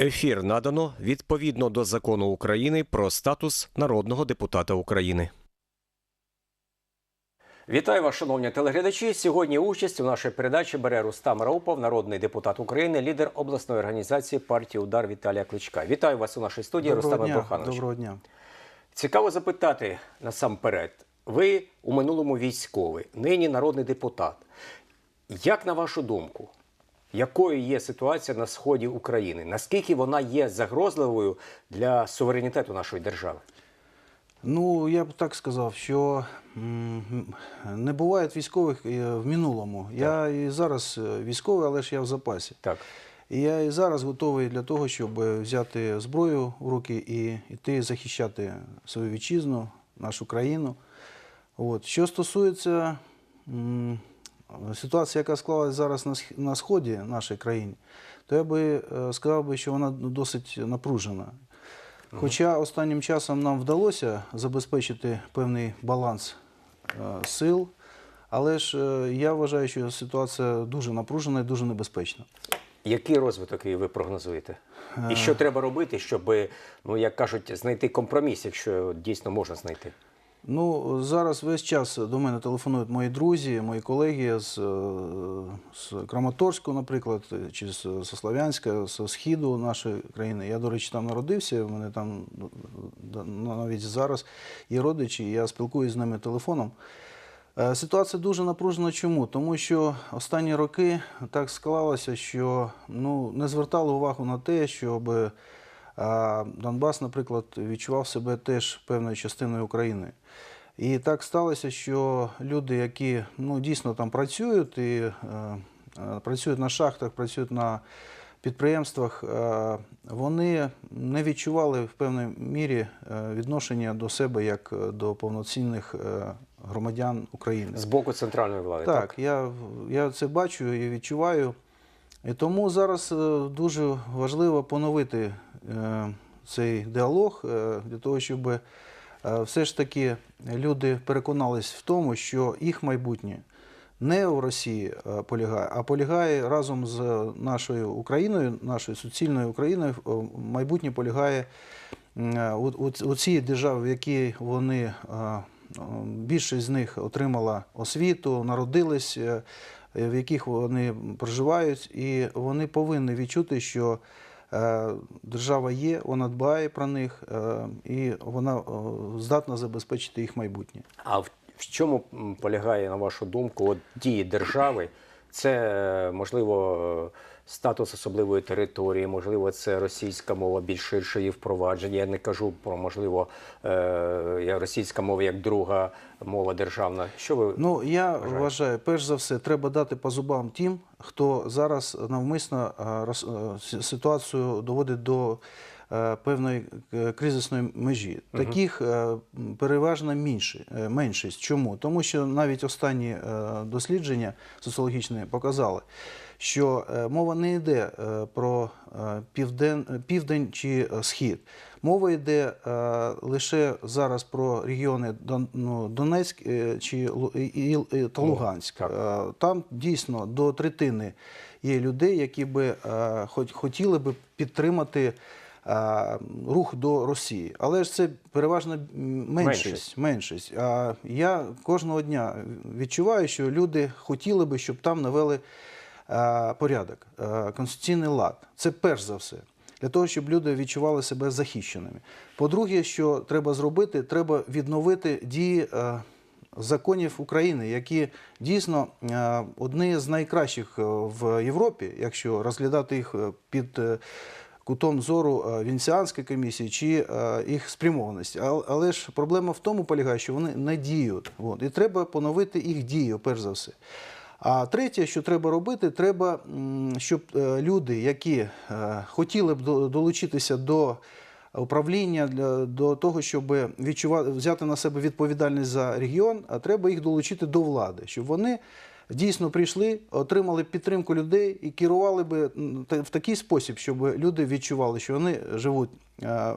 Ефір надано відповідно до закону України про статус народного депутата України. Вітаю вас, шановні телеглядачі. Сьогодні участь у нашій передачі бере Рустам Раупов, народний депутат України, лідер обласної організації партії Удар Віталія Кличка. Вітаю вас у нашій студії, Доброго Рустаме. Бурханович. Доброго дня. Цікаво запитати насамперед. Ви у минулому військовий, нині народний депутат. Як на вашу думку, якою є ситуація на сході України? Наскільки вона є загрозливою для суверенітету нашої держави? Ну, я б так сказав, що не буває військових е, в минулому. Я і зараз е, військовий, але ж я в запасі. Так. І я і зараз готовий для того, щоб взяти зброю в руки і йти захищати свою вітчизну, нашу країну. От. Що стосується м, ситуації, яка склалась зараз на, сході нашої країни, то я би е, сказав би, що вона досить напружена. Хоча останнім часом нам вдалося забезпечити певний баланс е, сил, але ж е, я вважаю, що ситуація дуже напружена і дуже небезпечна. Який розвиток ви прогнозуєте? І що треба робити, щоб, ну як кажуть, знайти компроміс, якщо дійсно можна знайти? Ну, зараз весь час до мене телефонують мої друзі, мої колеги з, е, з Краматорську, наприклад, чи з, Слов'янська, з східу нашої країни. Я, до речі, там народився, в мене там ну, навіть зараз є родичі, я спілкуюся з ними телефоном. Е, Ситуація дуже напружена. Чому? Тому що останні роки так склалося, що ну, не звертали увагу на те, щоб е, Донбас, наприклад, відчував себе теж певною частиною України. І так сталося, що люди, які ну, дійсно там працюють і е, е, працюють на шахтах, працюють на підприємствах, е, вони не відчували в певній мірі е, відношення до себе як е, до повноцінних е, громадян України. З боку центральної влади, Так, я, я це бачу і відчуваю. І тому зараз е, дуже важливо поновити е, цей діалог е, для того, щоб все ж таки люди переконались в тому, що їх майбутнє не в Росії полягає, а полягає разом з нашою Україною, нашою суцільною Україною. Майбутнє полягає у, цій державі, в якій вони більшість з них отримала освіту, народились, в яких вони проживають, і вони повинні відчути, що е, держава є, вона дбає про них, е, і вона е, здатна забезпечити їх майбутнє. А в, чому полягає, на вашу думку, от дії держави? Це е, можливо е, статус особливої території, можливо, це російська мова більш ширше її впровадження. Я не кажу про можливо е, російська мова як друга мова державна. Що ви Ну я Вважаю. вважаю, перш за все, треба дати по зубам тим, хто зараз навмисно е, е, ситуацію доводить до певної кризисної межі. Таких переважно менше, меншість. Чому? Тому що навіть останні дослідження соціологічні показали. Що е, мова не йде е, про е, півден, південь чи схід. Мова йде лише зараз про регіони ну, Донецьк чи та Луганськ. Там дійсно до третини є людей, які би хотіли би підтримати рух до Росії. Але ж це переважно меншість. Меншість. А я кожного дня відчуваю, що люди хотіли би, щоб там навели порядок, е, конституційний лад. Це перш за все. Для того, щоб люди відчували себе захищеними. По-друге, що треба зробити, треба відновити дії е, законів України, які дійсно е, одні з найкращих е, в Європі, якщо розглядати їх е, під е, кутом зору е, Венеціанської комісії чи е, їх спрямованості. Але ж проблема в тому полягає, що вони не діють. І треба поновити їх дію, перш за все. А третє, що треба робити, треба, щоб е, люди, які е, хотіли б долучитися до управління, до того, щоб відчувати, взяти на себе відповідальність за регіон, а треба їх долучити до влади, щоб вони дійсно прийшли, отримали підтримку людей і керували би в такий спосіб, щоб люди відчували, що вони живуть е,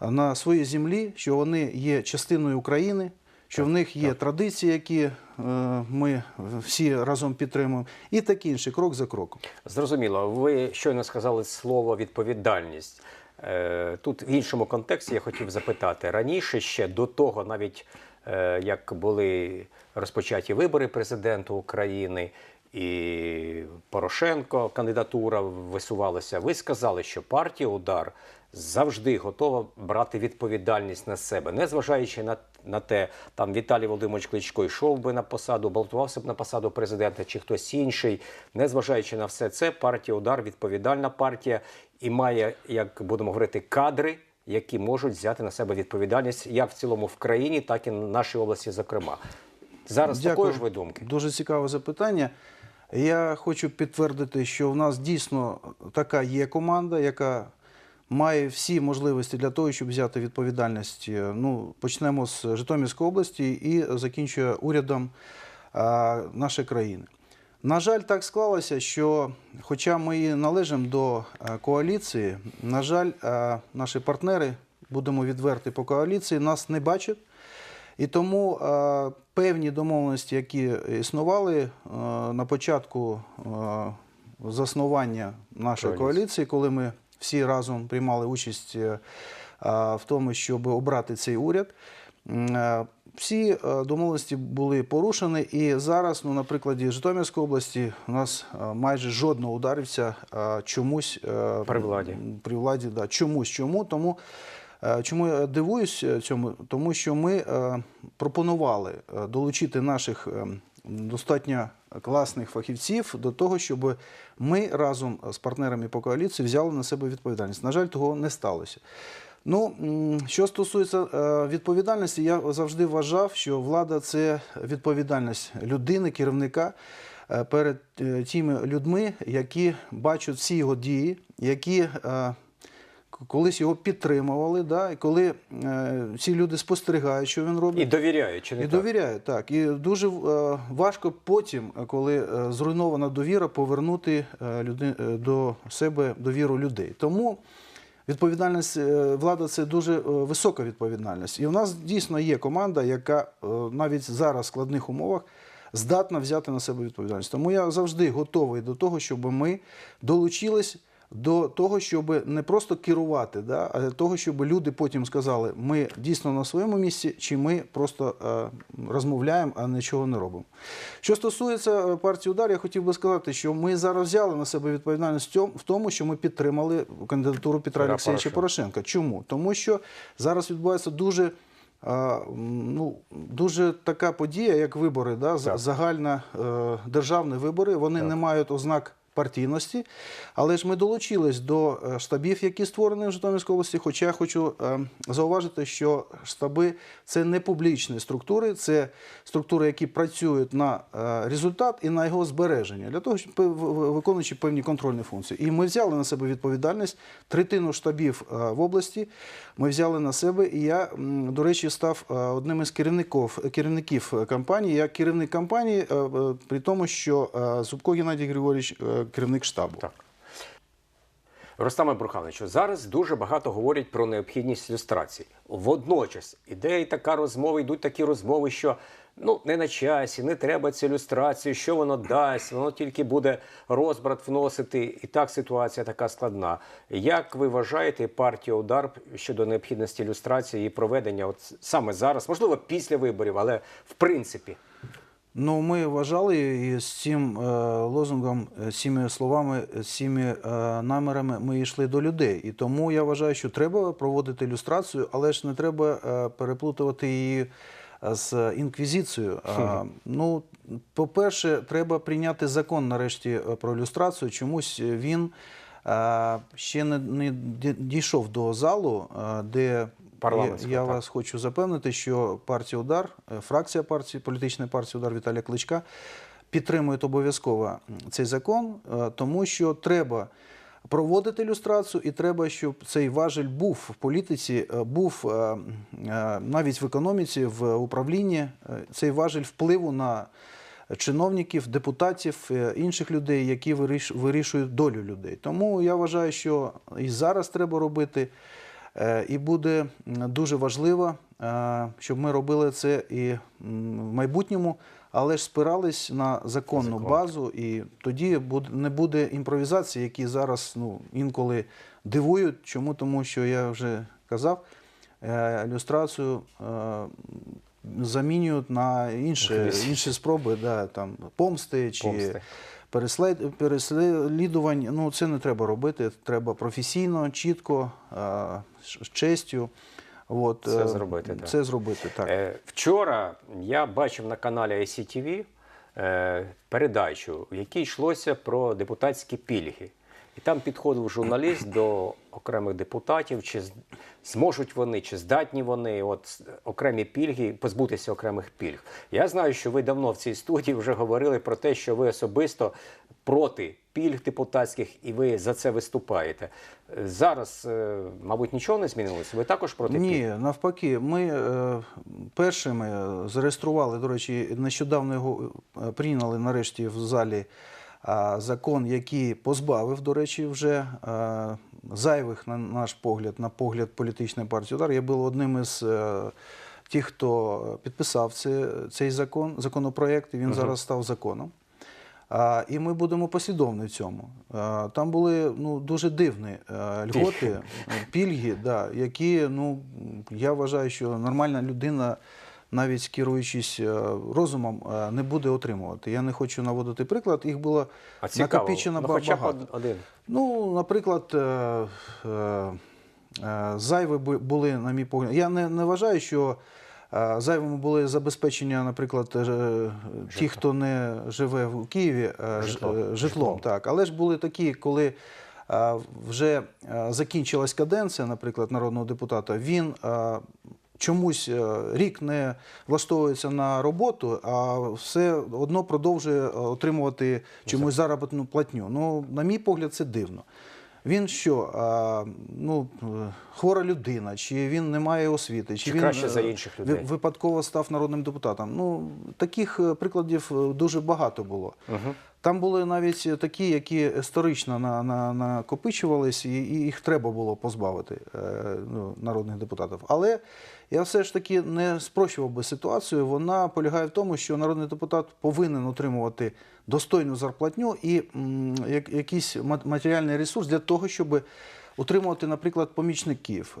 на своїй землі, що вони є частиною України, що в них є традиції, які ми всі разом підтримуємо, і таке інше, крок за кроком. Зрозуміло, ви щойно сказали слово відповідальність. Е, Тут в іншому контексті я хотів запитати раніше ще до того, навіть е, як були розпочаті вибори президента України і Порошенко кандидатура висувалася. Ви сказали, що партія удар завжди готова брати відповідальність на себе, незважаючи на, на те, там Віталій Володимирович Кличко йшов би на посаду, балотувався б на посаду президента чи хтось інший. Незважаючи на все це, партія удар відповідальна партія і має, як будемо говорити, кадри. Які можуть взяти на себе відповідальність як в цілому в країні, так і в нашій області, зокрема. Зараз такої ж ви думки? Дуже цікаве запитання. Я хочу підтвердити, що в нас дійсно така є команда, яка має всі можливості для того, щоб взяти відповідальність. Е, Ну, почнемо з Житомирської області і закінчує урядом нашої країни. На жаль, так склалося, що, хоча ми і належимо до е, коаліції, на жаль, е, наші партнери, будемо відверті по коаліції, нас не бачать. І тому е, певні домовленості, які існували е, на початку е, заснування нашої коаліції, коли ми всі разом приймали участь е, в тому, щоб обрати цей уряд. е, Всі е, домовленості були порушені, і зараз, ну, на прикладі Житомирської області, у нас майже жодного ударився е, чомусь При владі. При владі, да. Чомусь чому? Тому чому я дивуюсь цьому? Тому що ми пропонували долучити наших е, достатньо класних фахівців до того, щоб ми разом з партнерами по коаліції взяли на себе відповідальність. На жаль, того не сталося. Ну, що стосується е, відповідальності, я завжди вважав, що влада це відповідальність людини, керівника е, перед е, тими людьми, які бачать всі його дії, які колись його підтримували, да, і коли е, ці люди спостерігають, що він робить. І довіряють, чи не І так? довіряють, так. І дуже е, важко потім, коли е, зруйнована довіра, повернути е, люди, е, до себе довіру людей. Тому відповідальність е, влада це дуже е, висока відповідальність. І в нас дійсно є команда, яка е, навіть зараз в складних умовах здатна взяти на себе відповідальність. Тому я завжди готовий до того, щоб ми долучились. До того, щоб не просто керувати, да, а для того, щоб люди потім сказали, ми дійсно на своєму місці, чи ми просто е, розмовляємо, а нічого не робимо. Що стосується е, партії удар, я хотів би сказати, що ми зараз взяли на себе відповідальність в тому, що ми підтримали кандидатуру Петра Олексійовича Порошенка. Чому? Тому що зараз відбувається дуже. а, Ну, дуже така подія, як вибори, да, Так. загальна е, державні вибори. Вони Так. не мають ознак партійності, але ж ми долучились до е, штабів, які створені в Житомирській області. Хоча я хочу е, зауважити, що штаби це не публічні структури, це структури, які працюють на е, результат і на його збереження, для того, щоб виконуючи певні контрольні функції. І ми взяли на себе відповідальність третину штабів в області. Ми взяли на себе, і я, до речі, став е, одним із керівників, керівників компанії. Я керівник компанії, е, е, при тому, що Зубко Геннадій Григорійович керівник штабу. Так. Ростаме Бурхановичу, зараз дуже багато говорять про необхідність люстрації. Водночас іде така розмова, йдуть такі розмови, що ну не на часі, не треба цю люстрацію, що воно дасть, воно тільки буде розбрат вносити. І так ситуація така складна. Як ви вважаєте, партія удар щодо необхідності люстрації і проведення, от саме зараз, можливо, після виборів, але в принципі. Ну, ми вважали і з цим е, лозунгом, е, з цими словами, з цими е, намірами ми йшли до людей. І тому я вважаю, що треба проводити ілюстрацію, але ж не треба переплутувати її з інквізицією. Ну, по-перше, треба прийняти закон нарешті е, про ілюстрацію. Чомусь він е, ще не, дійшов до залу, е, де я вас хочу запевнити, що партія удар, е, фракція партії, політичної партії удар Віталія Кличка підтримує обов'язково цей закон, е, тому що треба проводити ілюстрацію, і треба, щоб цей важель був в політиці, е, був е, е, навіть в економіці, в управлінні. Цей важель впливу на чиновників, депутатів, інших людей, які виріш- вирішують долю людей. Тому я вважаю, що і зараз треба робити. І буде дуже важливо, щоб ми робили це і в майбутньому, але ж спирались на законну Закон. базу, і тоді не буде імпровізації, які зараз ну, інколи дивують. Чому? Тому що я вже казав, е, ілюстрацію е, замінюють на інші, інші спроби, да, там, помсти чи Помсти. переслідувань. Ну, це не треба робити. Треба професійно, чітко, е, з честю. От, Це е, зробити, так. Це зробити, так. Е, Вчора я бачив на каналі ICTV е, передачу, в якій йшлося про депутатські пільги. І там підходив журналіст до окремих депутатів, чи зможуть вони, чи здатні вони от окремі пільги, позбутися окремих пільг. Я знаю, що ви давно в цій студії вже говорили про те, що ви особисто проти пільг депутатських і ви за це виступаєте. Зараз, е, мабуть, нічого не змінилося. Ви також проти пільг? Ні, навпаки, ми е, першими зареєстрували, до речі, нещодавно його е, прийняли нарешті в залі закон, який позбавив, до речі, вже зайвих, на наш погляд, на погляд політичної партії удар. Я був одним із е, тих, хто підписав цей закон, законопроект, і він зараз став законом. І ми будемо послідовні в цьому. Там були ну, дуже дивні е, льготи, пільги, да, які ну, я вважаю, що нормальна людина, навіть керуючись е, розумом, е, не буде отримувати. Я не хочу наводити приклад, їх було А цікаво, накопичено ну, хоча багато. од- один. Ну, наприклад, е, зайві були, на мій погляд. Я не, не вважаю, що зайвими були забезпечення, наприклад, е, ті, хто не живе в Києві, е, ж- Житлом. Житлом. Так. Але ж були такі, коли вже закінчилась каденція, наприклад, народного депутата, він. Чомусь е, рік не влаштовується на роботу, а все одно продовжує е, отримувати чомусь заробітну платню. Ну, на мій погляд, це дивно. Він що, ну, е, хвора людина, чи він не має освіти, чи, Чи він краще за інших людей? випадково став народним депутатом. Ну, таких прикладів дуже багато було. Угу. Там були навіть такі, які історично на, на, накопичувались, і, їх треба було позбавити е, ну, народних депутатів. Але я все ж таки не спрощував би ситуацію. Вона полягає в тому, що народний депутат повинен отримувати достойну зарплатню і якийсь ма- матеріальний ресурс для того, щоб утримувати, наприклад, помічників, е,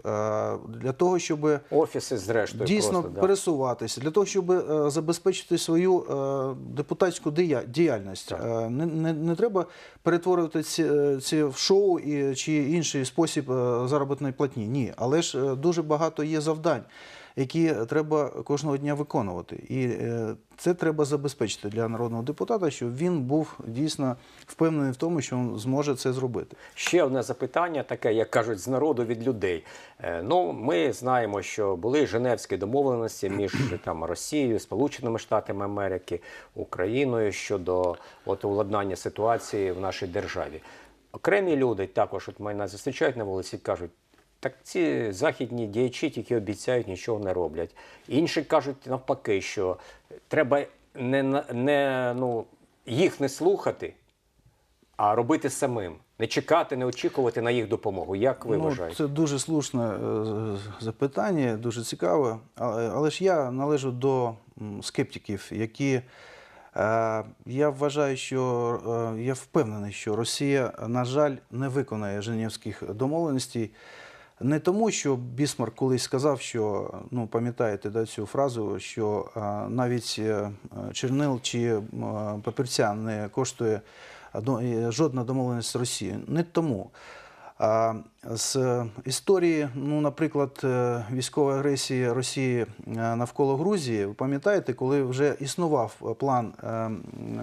для того, щоб Офіси, зрештою, дійсно просто, пересуватися для того, щоб е, забезпечити свою е, депутатську дія- діяльність. Так. Не, не, не треба перетворювати ці, ці в шоу і, чи інший спосіб заробітної платні. Ні, але ж дуже багато є завдань. Які треба кожного дня виконувати, і е, це треба забезпечити для народного депутата, щоб він був дійсно впевнений в тому, що він зможе це зробити. Ще одне запитання, таке, як кажуть, з народу від людей. Е, Ну, ми знаємо, що були Женевські домовленості між там Росією, Сполученими Штатами Америки, Україною щодо от уладнання ситуації в нашій державі. Окремі люди також, от мене зустрічають на вулиці, кажуть. Так ці західні діячі тільки обіцяють, нічого не роблять. Інші кажуть навпаки, що треба не, не, ну, їх не слухати, а робити самим. Не чекати, не очікувати на їх допомогу. Як ви ну, вважаєте? Це дуже слушне е, запитання, дуже цікаве. Але, але ж я належу до скептиків, які е, я вважаю, що е, я впевнений, що Росія, на жаль, не виконає Женевських домовленостей. Не тому, що Бісмарк колись сказав, що ну пам'ятаєте да, цю фразу, що е, навіть е, чернил чи е, папірця не коштує е, жодна домовленість з Росією. Не тому. А з історії, ну, наприклад, е, військової агресії Росії навколо Грузії, ви пам'ятаєте, коли вже існував план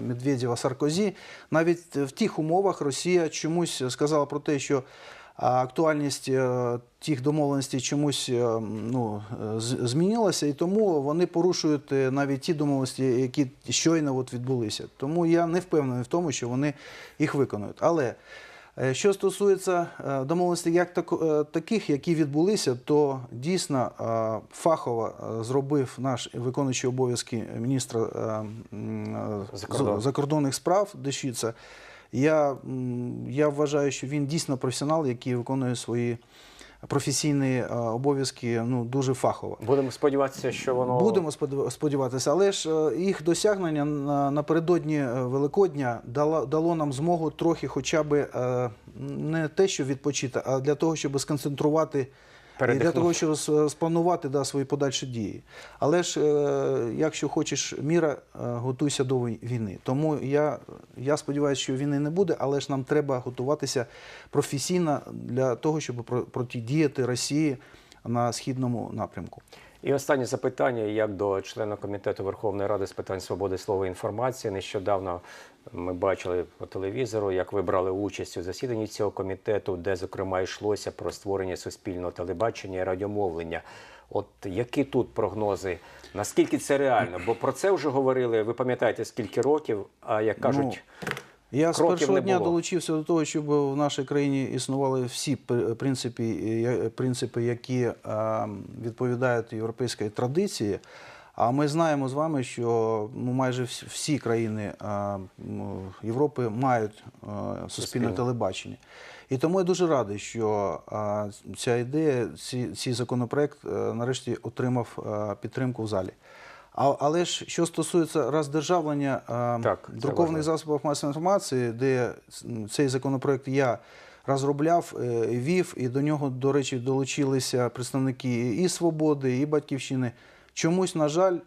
Медведєва Саркозі, навіть в тих умовах Росія чомусь сказала про те, що а актуальність е, тих домовленостей чомусь е, ну, е, змінилася, і тому вони порушують навіть ті домовленості, які щойно от відбулися. Тому я не впевнений в тому, що вони їх виконують. Але що стосується домовленостей як е, таких, які відбулися, то дійсно фахово зробив наш виконуючий обов'язки міністра закордонних справ Дещіца. Я, я вважаю, що він дійсно професіонал, який виконує свої професійні е, обов'язки ну, дуже фахово. Будемо сподіватися, що воно Будемо сподів- сподіватися, але ж е, їх досягнення на- напередодні е, Великодня дало, дало нам змогу трохи, хоча б не те, що відпочити, а для того, щоб сконцентрувати. І для того, щоб спланувати да, свої подальші дії. Але ж, е, якщо хочеш міра, е, готуйся до війни. Тому я, я сподіваюся, що війни не буде, але ж нам треба готуватися професійно для того, щоб про- протидіяти Росії на східному напрямку. І останнє запитання, як до члена комітету Верховної Ради з питань свободи слова і інформації. Нещодавно ми бачили по телевізору, як ви брали участь у засіданні цього комітету, де зокрема йшлося про створення суспільного телебачення і радіомовлення. От які тут прогнози? Наскільки це реально? Бо про це вже говорили. Ви пам'ятаєте скільки років? А як кажуть, Я з першого дня долучився до того, щоб в нашій країні існували всі пр- принципи, принципи які відповідають європейській традиції. А ми знаємо з вами, що ну, майже всі- країни Європи мають суспільне телебачення. І тому я дуже радий, що ця ідея, ці- цей законопроект е, нарешті отримав підтримку в залі. А, але ж що стосується роздержавлення е, Так, друкованих засобів масової інформації, де цей законопроект я розробляв, е, вів, і до нього, до речі, долучилися представники і свободи, і батьківщини. Чомусь, на жаль, е,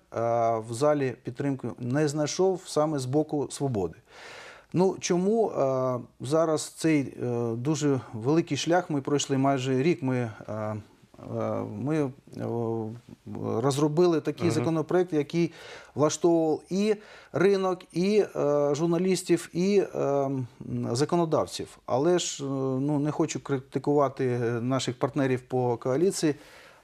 в залі підтримки не знайшов саме з боку свободи. Ну чому зараз цей дуже великий шлях ми пройшли майже рік. Ми, ми е, розробили такий законопроект, який влаштовував і ринок, і е, журналістів, і е, законодавців. Але ж е, ну, не хочу критикувати наших партнерів по коаліції.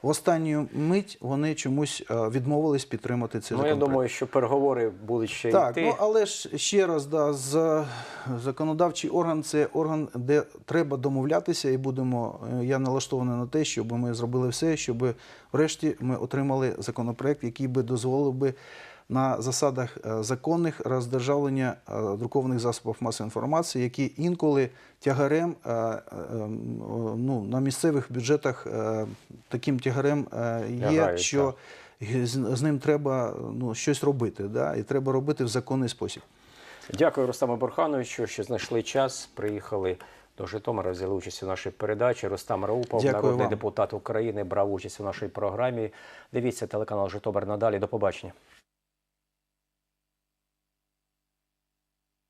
В останню мить вони чомусь е, відмовились підтримати цей ну я думаю, що переговори будуть ще Так, йти. ну але ж ще раз, да, з, законодавчий орган це орган, де треба домовлятися, і будемо. е, Я налаштований на те, щоб ми зробили все, щоб врешті ми отримали законопроект, який би дозволив би на засадах е, законних роздержавлення е, друкованих засобів масової інформації, які інколи тягарем е, ну, на місцевих бюджетах таким тягарем є, що з, з ним треба ну, щось робити, да? і треба робити в законний спосіб. Дякую, Рустаму Бурхановичу, що знайшли час. Приїхали до Житомира, взяли участь у нашій передачі. Рустам Раупов, Дякую народний вам. депутат України, брав участь у нашій програмі. Дивіться телеканал Житомир надалі. До побачення.